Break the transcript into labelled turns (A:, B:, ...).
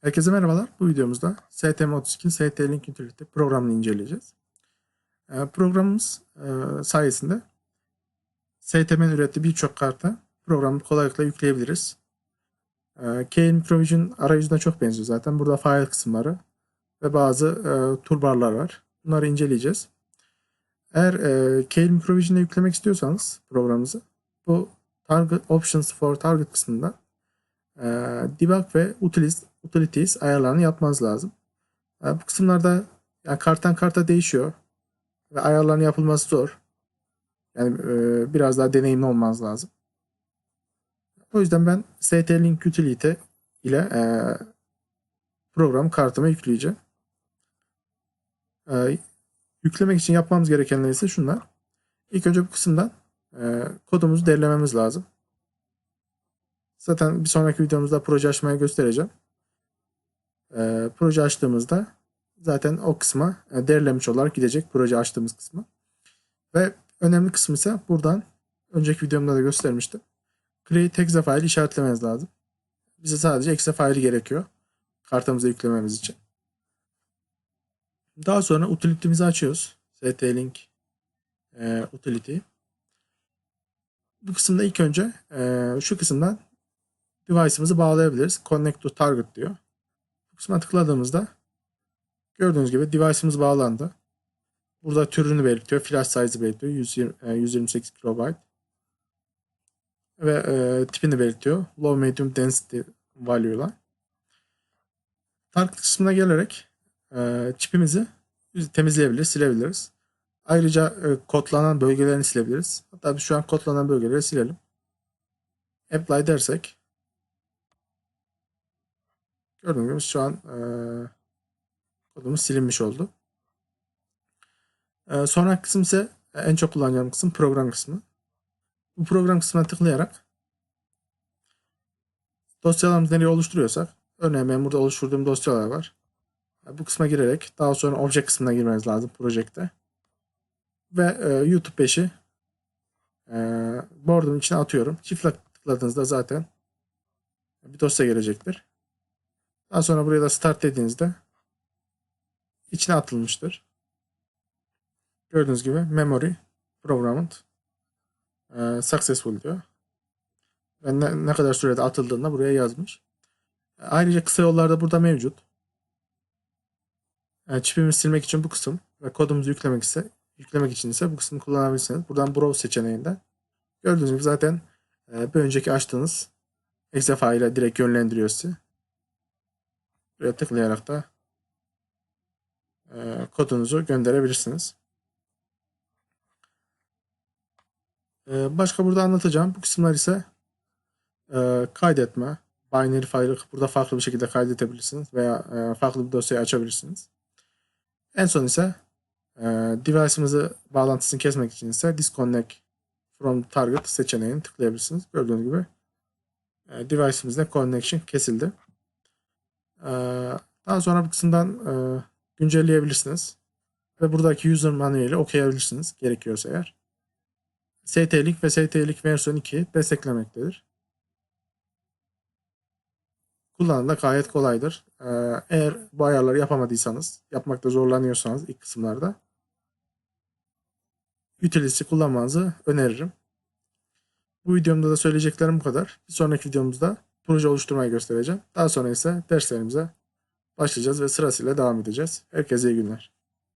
A: Herkese merhabalar. Bu videomuzda STM32 ST-Link Utility programını inceleyeceğiz. Ee, Programımız e, sayesinde STM'nin ürettiği birçok karta programı kolaylıkla yükleyebiliriz. Ee, Kale Microvision arayüzüne çok benziyor zaten. Burada file kısımları ve bazı e, toolbarlar var. Bunları inceleyeceğiz. Eğer e, Kale Microvision'e yüklemek istiyorsanız programımızı bu Target Options for Target kısmında debug ve utilities, utilities ayarlarını yapmanız lazım. Bu kısımlarda yani karttan karta değişiyor ve ayarların yapılması zor. Yani e, biraz daha deneyimli olmanız lazım. O yüzden ben ST-Link Utility ile e, program kartıma yükleyeceğim. E, yüklemek için yapmamız gerekenler ise şunlar. İlk önce bu kısımdan kodumuzu derlememiz lazım. Zaten bir sonraki videomuzda proje açmayı göstereceğim. Ee, proje açtığımızda zaten o kısma e, derlemiş olarak gidecek proje açtığımız kısma. Ve önemli kısmı ise buradan önceki videomda da göstermiştim. Create exe file işaretlemeniz lazım. Bize sadece exe faili gerekiyor. Kartımıza yüklememiz için. Daha sonra utility'mizi açıyoruz. st-link e, utility. Bu kısımda ilk önce e, şu kısımdan device'ımızı bağlayabiliriz. Connect to target diyor. Kısma tıkladığımızda gördüğünüz gibi device'ımız bağlandı. Burada türünü belirtiyor. Flash size'ı belirtiyor. 120, e, 128 KB. Ve e, tipini belirtiyor. Low medium density value'lar. Target kısmına gelerek e, çipimizi temizleyebiliriz, silebiliriz. Ayrıca e, kodlanan bölgelerini silebiliriz. Hatta biz şu an kodlanan bölgeleri silelim. Apply dersek Gördüğünüz şu an e, kodumuz silinmiş oldu. E, sonraki kısım ise en çok kullanacağım kısım program kısmı. Bu program kısmına tıklayarak dosyalarımızı nereye oluşturuyorsak örneğin ben burada oluşturduğum dosyalar var. Bu kısma girerek daha sonra obje kısmına girmeniz lazım projekte. Ve e, YouTube 5'i e, board'un içine atıyorum. Çift tıkladığınızda zaten bir dosya gelecektir. Daha sonra buraya da start dediğinizde içine atılmıştır. Gördüğünüz gibi memory programmed e, successful diyor. Ve ne, ne kadar sürede atıldığında buraya yazmış. E, ayrıca kısa yollar da burada mevcut. Yani çipimi silmek için bu kısım ve kodumuzu yüklemek ise yüklemek için ise bu kısmı kullanabilirsiniz. Buradan browse seçeneğinden gördüğünüz gibi zaten e, bir önceki açtığınız exe file direkt yönlendiriyor sizi. Buraya tıklayarak da e, kodunuzu gönderebilirsiniz. E, başka burada anlatacağım. Bu kısımlar ise e, kaydetme, binary file'ı burada farklı bir şekilde kaydedebilirsiniz veya e, farklı bir dosyayı açabilirsiniz. En son ise e, device'ımızı bağlantısını kesmek için ise disconnect from target seçeneğini tıklayabilirsiniz. Gördüğünüz gibi e, device'ımızda connection kesildi. Ee, daha sonra bu kısımdan e, güncelleyebilirsiniz. Ve buradaki user manual'i okuyabilirsiniz gerekiyorsa eğer. ST-Link ve ST-Link versiyon 2 desteklemektedir. Kullanım da gayet kolaydır. Ee, eğer bu ayarları yapamadıysanız, yapmakta zorlanıyorsanız ilk kısımlarda Utility'si kullanmanızı öneririm. Bu videomda da söyleyeceklerim bu kadar. Bir sonraki videomuzda proje oluşturmayı göstereceğim. Daha sonra ise derslerimize başlayacağız ve sırasıyla devam edeceğiz. Herkese iyi günler.